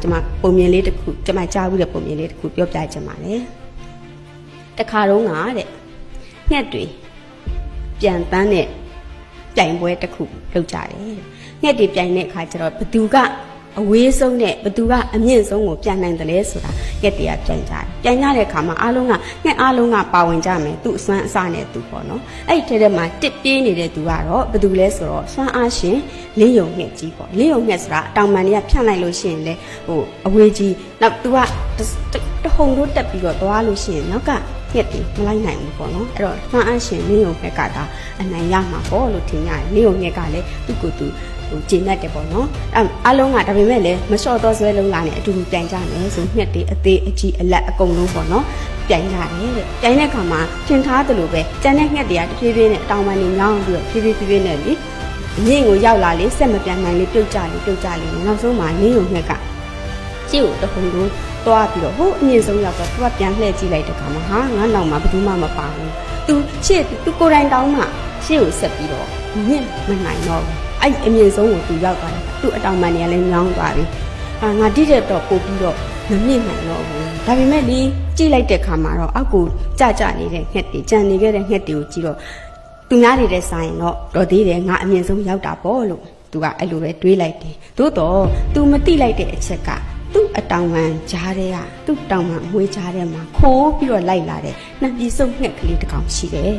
ကျွန်မပုံမြင်လေးတစ်ခုကျွန်မကြားဘူးတဲ့ပုံမြင်လေးတစ်ခုပြောပြချင်ပါတယ်တခါတော့ကတဲ့ငှက်တွေပြန်တန်းတဲ့ပြိုင်ပွဲတစ်ခုလုပ်ကြတယ်ငှက်တွေပြိုင်တဲ့အခါကျတော့ဘသူက အဝေးဆုံးနဲ့ဘသူကအမြင့်ဆုံးကိုပြန်နိုင်တယ်လဲဆိုတာငှက်တွေကပြိုင်ကြတယ်ပြိုင်ကြတဲ့အခါမှာအားလုံးကငှက်အားလုံးကပါဝင်ကြမယ်သူ့အစွမ်းအစနဲ့သူပေါ့နော်အဲ့ဒီထဲထဲမှာတစ်ပြေးနေတဲ့သူကတော့ဘသူလဲဆိုတော့စွမ်းအားရှင်လင်းယုံငှက်ကြီးပေါ့လင်းယုံငှက်ဆိုတာအတောင်ပံတွေကဖြန့်လိုက်လို့ရှိရင်လေဟိုအဝေးကြီးနောက်သူက တဟုန်တို့တက်ပြီးတော့သွားလို့ရှိရင်နောက်ကငှက်တွေမလိုက်နိုင်ဘူးပေါ့နော်အဲ့တော့စွမ်းအားရှင်လင်းယုံငှက်ကဒါအနိုင်ရမှာပေါ့လို့ထင်ရတယ်လင်းယုံငှက်ကလည်းသူ့ကိုယ်သူဟိုကျင့်တတ်တယ်ပေါ့နော်အဲအားလုံးကဒါပေမဲ့လည်းမလျှော့တော့ဆွဲလုံးလာနဲ့အတူတူပြန်ကြမယ်ဆိုညက်တွေအသေးအကြီးအလက်အကုန်လုံးပေါ့နော်ပြန်ကြတယ်တဲ့ပြန်တဲ့အခါမှာထင်ထားသလိုပဲကျန်တဲ့ငှက်တွေကတဖြည်းဖြည်းနဲ့တောင်ပန်နေညောင်းပြီးတော့ဖြည်းဖြည်းဖြည်းဖြည်းနဲ့လေမြင့်ကိုရောက်လာလေစက်မပြန်နိုင်လေပြုတ်ကြလေပြုတ်ကြလေနောက်ဆုံးမှာနင်းုံငှက်က ရှေ့ကိုတခုံလုံးသွားပြီးတော့ဟိုအမြင့်ဆုံးရောက်တော့သူကပြန်လှည့်ကြည့်လိုက်တဲ့အခါမှာဟာငါနောက်မှာဘယ်သူမှမပါဘူးသူရှေ့သူကိုယ်တိုင်တောင်းမှရှေ့ကိုဆက်ပြီးတော့မြင့်မနိုင်တော့ဘူးအဲ့အမြင့်ဆုံးကိုသူရောက်သွားတယ်သူ့အတောင်ပန်တွေကလည်းညောင်းသွားပြီအာငါတိတဲ့တော့ပို့ပြီးတော့မမြင့်နိုင်တော့ဘူးဒါပေမဲ့ဒီကြည့်လိုက်တဲ့ခါမှာတော့အောက်ကိုကြကြနေတဲ့ငှက်တွေကြံနေခဲ့တဲ့ငှက်တွေကိုကြည့်တော့သူများတွေတဲ့ဆိုင်တော့တော်သေးတယ်ငါအမြင့်ဆုံးရောက်တာပေါ့လို့သူကအဲ့လိုပဲတွေးလိုက်တယ်သို့တော့ तू မတိလိုက်တဲ့အချက်ကသူ့ အတောင်ပန်ကြားတဲ့ကသူ့တောင်ပန်အမွေးကြားထဲမှာခိုးပြီးတော့လိုက်လာတဲ့နှံပြေစုပ်ငှက်ကလေးတစ်ကောင်ရှိတယ်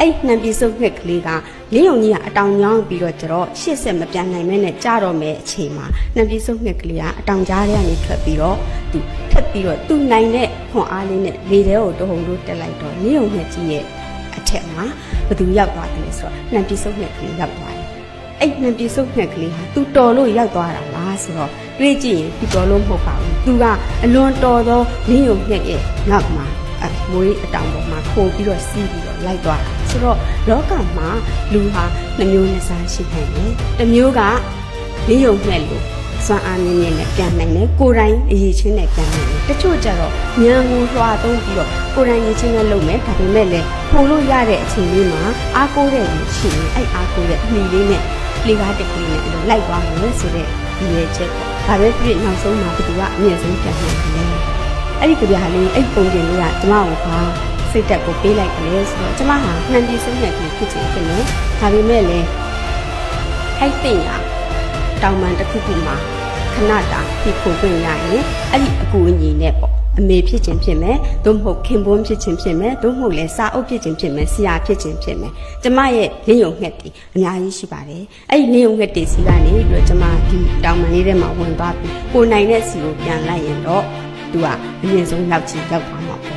အဲ့နှံပြေစုပ်ငှက်ကလေးကလင်းယုံကြီးကအတောင်ညောင်းပြီးတော့ကျတော့ရှစ်ဆက်မပြန်နိုင်မဲနဲ့ကြတော့မဲအချိန်မှာနှံပြေစုပ်ငှက်ကလေးကအတောင်ကြားထဲကနေထွက်ပြီးတော့သူထက်ပြီးတော့သူ့နိုင်တဲ့ခွန်အားလေးနဲ့လေထဲကိုတဟုန်တို့တက်လိုက်တော့လင်းယုံငှက်ကြီးရဲ့အထက်မှာဘသူရောက်သွားတယ်လဲဆိုတော့နှံပြေစုပ်ငှက်ကလေးရောက်သွားတယ် အဲ့နှံပြစုပ်နှက်ကလေးဟာသူတော်လို့ရောက်သွားတာလားဆိုတော့တွေးကြည့်ရင်သူတော်လို့မဟုတ်ပါဘူးသူကအလွန်တော်သောလင်းယုံနှက်ရဲ့နောက်မှာအမွေးအတောင်ပေါ်မှာခိုးပြီးတော့စီးပြီးတော့လိုက်သွားတာဆိုတော့လောကမှာလူဟာနှမျိုးနှစ်စားရှိနိုင်တယ်တစ်မျိုးကလင်းယုံနှက်လို့စွမ်းအားမြင့်မြင့်နဲ့ပြန်နိုင်တယ်ကိုယ်တိုင်အရေးချင်းနဲ့ပြန်နိုင်တယ်တချို့ကျတော့ဉာဏ်ကိုလွှာသုံးပြီးတော့ကိုယ်တိုင်ရည်ချင်းနဲ့လုပ်မယ်ဒါပေမဲ့လည်းပုံလို့ရတဲ့အချိန်လေးမှာအားကိုးတဲ့လူရှိရင်အဲ့အားကိုးတဲ့အမိလေးနဲ့ လေကားတစ်ခုနဲ့အဲ့လိုလိုက်သွားမယ်ဆိုတဲ့ဒီရဲ့ချက်ပေါ့။ဒါပဲဖြစ်နောက်ဆုံးမှာဘသူကအမြင့်ဆုံးပြန်နိုင်တယ်။အဲ့ဒီကြပြားလေးအဲ့ပုံပြင်လေးကကျမကိုပါစိတ်တက်ကိုပေးလိုက်တယ်ဆိုတော့ကျမဟာနှံပြီးဆုံးတဲ့ကြီးဖြစ်ချင်ဖြစ်နေ။ဒါပေမဲ့လည်းအဲ့တင်ရတောင်ပန်တစ်ခုခုမှာခဏတာဒီခုခွင့်ရရင်အဲ့ဒီအကူအညီနဲ့ပေါ့ အမေဖြစ်ခြင်းဖြစ်မယ်သို့မဟုတ်ခင်ပွန်းဖြစ်ခြင်းဖြစ်မယ်သို့မဟုတ်လည်းစာအုပ်ဖြစ်ခြင်းဖြစ်မယ်ဆရာဖြစ်ခြင်းဖြစ်မယ်ကျမရဲ့လင်းယုံငှက်တီအများကြီးရှိပါတယ်အဲ့ဒီလင်းယုံငှက်တီစီကနေပြီးတော့ကျမဒီတောင်မန်လေးထဲမှာဝင်သွားပြီးကိုနိုင်တဲ့စီကိုပြန်လိုက်ရင်တော့သူကအမြင့်ဆုံးရောက်ချင်ရောက်သွားမှာပေါ့